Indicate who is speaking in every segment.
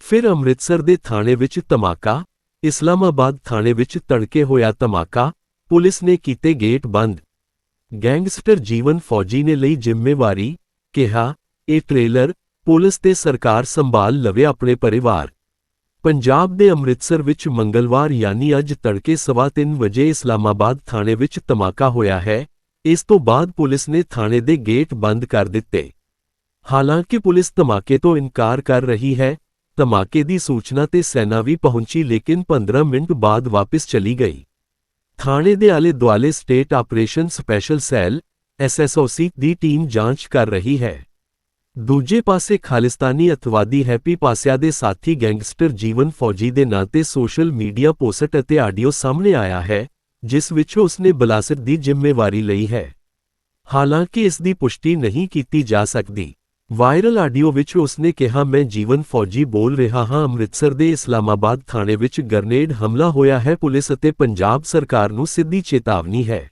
Speaker 1: ਫਿਰ ਅੰਮ੍ਰਿਤਸਰ ਦੇ ਥਾਣੇ ਵਿੱਚ ਧਮਾਕਾ, ਇਸਲਾਮਾਬਾਦ ਥਾਣੇ ਵਿੱਚ ਤੜਕੇ ਹੋਇਆ ਧਮਾਕਾ, ਪੁਲਿਸ ਨੇ ਕੀਤੇ ਗੇਟ ਬੰਦ। ਗੈਂਗਸਟਰ ਜੀਵਨ ਫੌਜੀ ਨੇ ਲਈ ਜ਼ਿੰਮੇਵਾਰੀ, ਕਿਹਾ, ਇਹ ਟ੍ਰੇਲਰ ਪੁਲਿਸ ਤੇ ਸਰਕਾਰ ਸੰਭਾਲ ਲਵੇ ਆਪਣੇ ਪਰਿਵਾਰ। ਪੰਜਾਬ ਦੇ ਅੰਮ੍ਰਿਤਸਰ ਵਿੱਚ ਮੰਗਲਵਾਰ ਯਾਨੀ ਅੱਜ ਤੜਕੇ ਸਵਾ ਤਿੰਨ ਵਜੇ ਇਸਲਾਮਾਬਾਦ ਥਾਣੇ ਵਿੱਚ ਧਮਾਕਾ ਹੋਇਆ ਹੈ। ਇਸ ਤੋਂ ਬਾਅਦ ਪੁਲਿਸ ਨੇ ਥਾਣੇ ਦੇ ਗੇਟ ਬੰਦ ਕਰ ਦਿੱਤੇ। ਹਾਲਾਂਕਿ ਪੁਲਿਸ ਧਮਾਕੇ ਤੋਂ ਇਨਕਾਰ ਕਰ ਰਹੀ ਹੈ, ਧਮਾਕੇ ਦੀ ਸੂਚਨਾ ਤੇ ਸੈਨਾ ਵੀ ਪਹੁੰਚੀ ਲੇਕਿਨ 15 ਮਿੰਟ ਬਾਅਦ ਵਾਪਸ ਚਲੀ ਗਈ। ਥਾਣੇ ਦੇ ਆਲੇ ਦੁਆਲੇ state operation special cell SSOC ਦੀ ਟੀਮ ਜਾਂਚ ਕਰ ਰਹੀ ਹੈ। ਦੂਜੇ ਪਾਸੇ ਖਾਲਿਸਤਾਨੀ ਅਤਵਾਦੀ ਹੈਪੀ ਪਾਸਿਆ ਦੇ ਸਾਥੀ ਗੈਂਗਸਟਰ ਜੀਵਨ ਫੌਜੀ ਦੇ ਨਾਂ ਤੇ ਸੋਸ਼ਲ ਮੀਡੀਆ ਪੋਸਟ ਅਤੇ ਆਡੀਓ ਸਾਹਮਣੇ ਆਇਆ ਹੈ। ਜਿਸ ਵਿੱਚ ਉਸਨੇ ਬਲਾਸਟ ਦੀ ਜ਼ਿੰਮੇਵਾਰੀ ਲਈ ਹੈ। ਹਾਲਾਂਕਿ ਇਸ ਦੀ ਪੁਸ਼ਟੀ ਨਹੀਂ ਕੀਤੀ ਜਾ ਸਕਦੀ। ਵਾਇਰਲ ਆਡੀਓ ਵਿੱਚ ਉਸਨੇ ਕਿਹਾ, ਮੈਂ ਜੀਵਨ ਫੌਜੀ ਬੋਲ ਰਿਹਾ ਹਾਂ। ਅੰਮ੍ਰਿਤਸਰ ਦੇ ਇਸਲਾਮਾਬਾਦ ਥਾਣੇ ਵਿੱਚ ਗਰਨੇਡ ਹਮਲਾ ਹੋਇਆ ਹੈ। ਪੁਲਿਸ ਅਤੇ ਪੰਜਾਬ ਸਰਕਾਰ ਨੂੰ ਸਿੱਧੀ ਚੇਤਾਵਨੀ ਹੈ।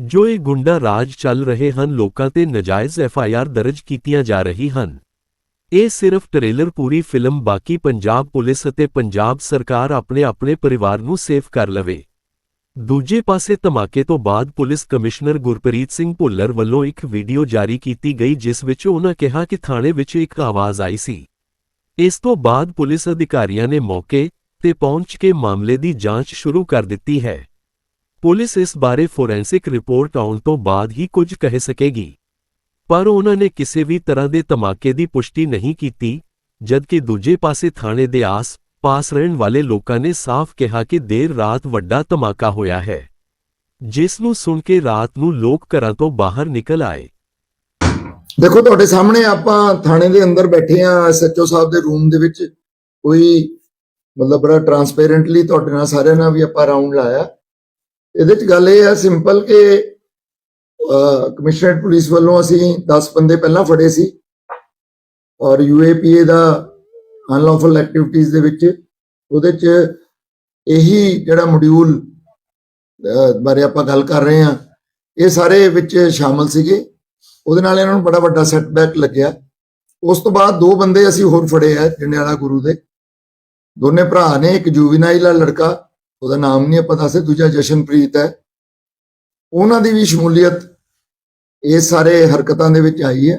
Speaker 1: ਜੋ ਇਹ ਗੁੰਡਾ ਰਾਜ ਚੱਲ ਰਹੇ ਹਨ, ਲੋਕਾਂ ਤੇ ਨਜਾਇਜ਼ ਐਫਆਈਆਰ ਦਰਜ ਕੀਤੀਆਂ ਜਾ ਰਹੀ ਹਨ। ਇਹ ਸਿਰਫ ਟ੍ਰੇਲਰ ਪੂਰੀ ਫਿਲਮ, ਬਾਕੀ ਪੰਜਾਬ ਪੁਲਿਸ ਅਤੇ ਪੰਜਾਬ ਸਰਕਾਰ ਆਪਣੇ ਆਪਣੇ ਪਰਿਵਾਰ ਨੂੰ ਸੇਫ ਕਰ ਲਵੇ। ਦੂਜੇ ਪਾਸੇ ਧਮਾਕੇ ਤੋਂ ਬਾਅਦ ਪੁਲਿਸ ਕਮਿਸ਼ਨਰ ਗੁਰਪ੍ਰੀਤ ਸਿੰਘ ਭੁੱਲਰ ਵੱਲੋਂ ਇੱਕ ਵੀਡੀਓ ਜਾਰੀ ਕੀਤੀ ਗਈ ਜਿਸ ਵਿੱਚ ਉਹਨਾਂ ਕਿਹਾ ਕਿ ਥਾਣੇ ਵਿੱਚ ਇੱਕ ਆਵਾਜ਼ ਆਈ ਸੀ। ਇਸ ਤੋਂ ਬਾਅਦ ਪੁਲਿਸ ਅਧਿਕਾਰੀਆਂ ਨੇ ਮੌਕੇ ਤੇ ਪਹੁੰਚ ਕੇ ਮਾਮਲੇ ਦੀ ਜਾਂਚ ਸ਼ੁਰੂ ਕਰ ਦਿੱਤੀ ਹੈ। ਪੁਲਿਸ ਇਸ ਬਾਰੇ ਫੋਰੈਂਸਿਕ ਰਿਪੋਰਟ ਆਉਣ ਤੋਂ ਬਾਅਦ ਹੀ ਕੁਝ ਕਹਿ ਸਕੇਗੀ। ਪਰ ਉਹਨਾਂ ਨੇ ਕਿਸੇ ਵੀ ਤਰ੍ਹਾਂ ਦੇ ਧਮਾਕੇ ਦੀ ਪੁਸ਼ਟੀ ਨਹੀਂ ਕੀਤੀ, ਜਦਕਿ ਦੂਜੇ ਪਾਸੇ ਥਾਣੇ ਦੇ ਆਸ ਪਾਸ ਰਹਿਣ ਵਾਲੇ ਲੋਕਾਂ ਨੇ ਸਾਫ਼ ਕਿਹਾ ਕਿ ਦੇਰ ਰਾਤ ਵੱਡਾ ਧਮਾਕਾ ਹੋਇਆ ਹੈ। ਜਿਸ ਨੂੰ ਸੁਣ ਕੇ ਰਾਤ ਨੂੰ ਲੋਕ ਘਰਾਂ ਤੋਂ ਬਾਹਰ ਨਿਕਲ ਆਏ।
Speaker 2: ਦੇਖੋ, ਤੁਹਾਡੇ ਸਾਹਮਣੇ ਆਪਾਂ ਥਾਣੇ ਦੇ ਅੰਦਰ ਬੈਠੇ ਆ ਐਸਐਚਓ ਸਾਹਿਬ ਦੇ ਰੂਮ ਦੇ ਵਿੱਚ। ਕੋਈ ਮਤਲਬ ਬੜਾ ਟਰਾਂਸਪੇਰੈਂਟਲੀ ਤੁਹਾਡੇ ਨਾਲ ਸਾਰਿਆਂ ਨਾਲ ਵੀ ਆਪਾਂ ਰਾਉਂਡ ਲਾਇਆ। ਇਹਦੇ ਚ ਗੱਲ ਇਹ ਹੈ ਸਿੰਪਲ ਕਿ ਕਮਿਸ਼ਨਰੇਟ ਪੁਲਿਸ ਵੱਲੋਂ ਅਸੀਂ 10 ਬੰਦੇ ਪਹਿਲਾਂ ਫੜੇ ਸੀ। ਔਰ ਯੂਏਪੀਏ ਦਾ ਅਨਲੌਫਲ ਐਕਟੀਵਿਟੀਜ਼ ਦੇ ਵਿੱਚ, ਉਹਦੇ ਚ ਇਹੀ ਜਿਹੜਾ ਮੋਡਿਊਲ ਬਾਰੇ ਆਪਾਂ ਗੱਲ ਕਰ ਰਹੇ ਹਾਂ, ਇਹ ਸਾਰੇ ਵਿੱਚ ਸ਼ਾਮਲ ਸੀਗੇ। ਉਹਦੇ ਨਾਲ ਇਹਨਾਂ ਨੂੰ ਬੜਾ ਵੱਡਾ ਸੈਟਬੈਕ ਲੱਗਿਆ। ਉਸ ਤੋਂ ਬਾਅਦ ਦੋ ਬੰਦੇ ਅਸੀਂ ਹੋਰ ਫੜੇ ਆ, ਜੰਡਿਆਲਾ ਗੁਰੂ ਦੇ। ਦੋਨੇ ਭਰਾ ਨੇ, ਇੱਕ ਜੂਵੀਨਾਈਲ ਆ ਲੜਕਾ, ਉਹਦਾ ਨਾਮ ਨਹੀਂ ਆਪਾਂ ਦੱਸੇ ਦੂਜਾ ਜਸ਼ਨਪ੍ਰੀਤ ਹੈ। ਉਹਨਾਂ ਦੀ ਵੀ ਸ਼ਮੂਲੀਅਤ ਇਹ ਸਾਰੇ ਹਰਕਤਾਂ ਦੇ ਵਿੱਚ ਆਈ ਹੈ।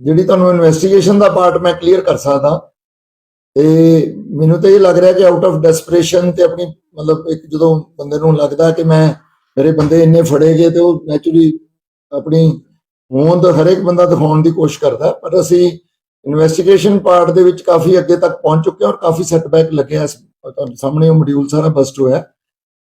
Speaker 2: ਜਿਹੜੀ ਤੁਹਾਨੂੰ ਇਨਵੈਸਟੀਗੇਸ਼ਨ ਦਾ ਪਾਰਟ ਮੈਂ ਕਲੀਅਰ ਕਰ ਸਕਦਾ। ਤੇ ਮੈਨੂੰ ਤਾਂ ਇਹ ਲੱਗ ਰਿਹਾ ਕਿ ਆਊਟ ਆਫ ਡੈਸਪਰੇਸ਼ਨ ਤੇ ਆਪਣੀ ਮਤਲਬ ਇੱਕ ਜਦੋਂ ਬੰਦੇ ਨੂੰ ਲੱਗਦਾ ਕਿ ਮੈਂ, ਮੇਰੇ ਬੰਦੇ ਇੰਨੇ ਫੜੇ ਗਏ ਤੇ ਉਹ ਨੈਚੁਰਲੀ ਆਪਣੀ ਹੋਂਦ ਹਰੇਕ ਬੰਦਾ ਦਿਖਾਉਣ ਦੀ ਕੋਸ਼ਿਸ਼ ਕਰਦਾ। ਪਰ ਅਸੀਂ ਇਨਵੈਸਟੀਗੇਸ਼ਨ ਪਾਰਟ ਦੇ ਵਿੱਚ ਕਾਫੀ ਅੱਗੇ ਤੱਕ ਪਹੁੰਚ ਚੁੱਕੇ ਹਾਂ ਔਰ ਕਾਫੀ ਸੈਟਬੈਕ ਲੱਗਿਆ ਤੁਹਾਨੂੰ ਸਾਹਮਣੇ ਉਹ ਮੋਡਿਊਲ ਸਾਰਾ ਬਸਟ ਹੋਇਆ।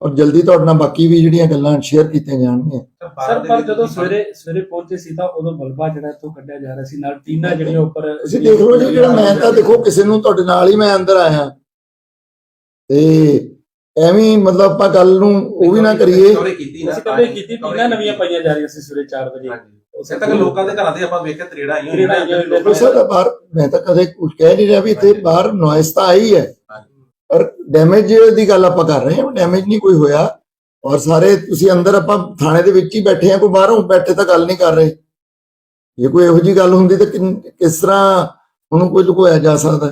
Speaker 2: ਔਰ ਜਲਦੀ ਤੁਹਾਡੇ ਨਾਲ ਬਾਕੀ ਵੀ ਜਿਹੜੀਆਂ ਗੱਲਾਂ ਸ਼ੇਅਰ ਕੀਤੀਆਂ ਜਾਣਗੀਆਂ।
Speaker 3: ਸਰ ਪਰ ਜਦੋਂ ਸਵੇਰੇ ਸਵੇਰੇ ਪਹੁੰਚੇ ਸੀ ਤਾਂ ਉਦੋਂ ਮਲਬਾ ਜਿਹੜਾ ਇੱਥੋਂ ਕੱਢਿਆ ਜਾ ਰਿਹਾ ਸੀ ਨਾਲ ਟੀਨਾ ਜਿਹੜੀਆਂ ਉੱਪਰ
Speaker 2: ਤੁਸੀਂ ਦੇਖ ਲਓ ਜੀ ਜਿਹੜਾ ਮੈਂ ਤਾਂ ਦੇਖੋ ਕਿਸੇ ਨੂੰ ਤੁਹਾਡੇ ਨਾਲ ਹੀ ਮੈਂ ਅੰਦਰ ਆਇਆ। ਤੇ ਐਵੇਂ ਮਤਲਬ ਆਪਾਂ ਗੱਲ ਨੂੰ ਉਹ ਵੀ ਨਾ ਕਰੀਏ।
Speaker 4: ਨਾ
Speaker 3: ਅਸੀਂ ਕਦੇ ਕੀਤੀ ਟੀਨਾ ਨਵੀਆਂ ਪਾਈਆਂ ਜਾ ਰਹੀਆਂ ਸੀ ਸਵੇਰੇ 4 ਵਜੇ।
Speaker 4: ਹਾਂਜੀ। ਉਸੇ ਤੱਕ ਲੋਕਾਂ ਦੇ ਘਰਾਂ ਦੇ ਆਪਾਂ ਵੇਖਿਆ ਤਰੇੜਾ ਆਈਆਂ
Speaker 3: ਹੋਈਆਂ।
Speaker 2: ਸਰ ਬਾਹਰ ਮੈਂ ਤਾਂ ਕਦੇ ਕੁਝ ਕਹਿ ਨਹੀਂ ਰਿਹਾ ਵੀ ਇੱਥੇ ਬਾਹਰ ਨੋਇਸ ਤਾਂ ਆਈ ਹੈ। ਡੈਮੇਜ ਦੀ ਗੱਲ ਆਪਾਂ ਕਰ ਰਹੇ ਹਾਂ ਡੈਮੇਜ ਨਹੀਂ ਕੋਈ ਹੋਇਆ। ਔਰ ਸਾਰੇ ਤੁਸੀਂ ਅੰਦਰ ਆਪਾਂ ਥਾਣੇ ਦੇ ਵਿੱਚ ਹੀ ਬੈਠੇ ਆ ਕੋਈ ਬਾਹਰੋਂ ਬੈਠੇ ਤਾਂ ਗੱਲ ਨਹੀਂ ਕਰ ਰਹੇ। ਜੇ ਕੋਈ ਇਹੋ ਜੀ ਗੱਲ ਹੁੰਦੀ ਤਾਂ ਕਿਸ ਤਰ੍ਹਾਂ ਉਹਨੂੰ ਕੋਈ ਲੁਕੋਇਆ ਜਾ ਸਕਦਾ?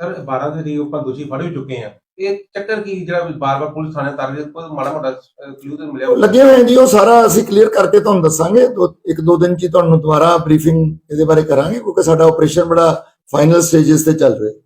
Speaker 4: ਸਰ 12 ਦੇ ਲਈ ਆਪਾਂ ਦੋਸ਼ੀ ਫੜ ਚੁੱਕੇ ਆ ਇਹ ਚੱਕਰ ਕੀ ਜਿਹੜਾ ਬਾਰ-ਬਾਰ ਪੁਲਿਸ ਥਾਣੇ ਤਰ ਰਹੀ ਕੋਈ ਮਾੜਾ ਮੋਟਾ ਕਲੂ ਤੇ ਮਿਲਿਆ?
Speaker 2: ਲੱਗੇ ਹੋਏ ਜੀ ਉਹ ਸਾਰਾ ਅਸੀਂ ਕਲੀਅਰ ਕਰਕੇ ਤੁਹਾਨੂੰ ਦੱਸਾਂਗੇ। ਦੋ ਇੱਕ ਦੋ ਦਿਨ ਚ ਤੁਹਾਨੂੰ ਦੁਬਾਰਾ ਬਰੀਫਿੰਗ ਇਹਦੇ ਬਾਰੇ ਕਰਾਂਗੇ ਕਿਉਂਕਿ ਸਾਡਾ ਆਪਰੇਸ਼ਨ ਬੜਾ ਫਾਈਨਲ ਸਟੇजेस ਤੇ ਚੱਲ ਰਿਹਾ। ਹੈ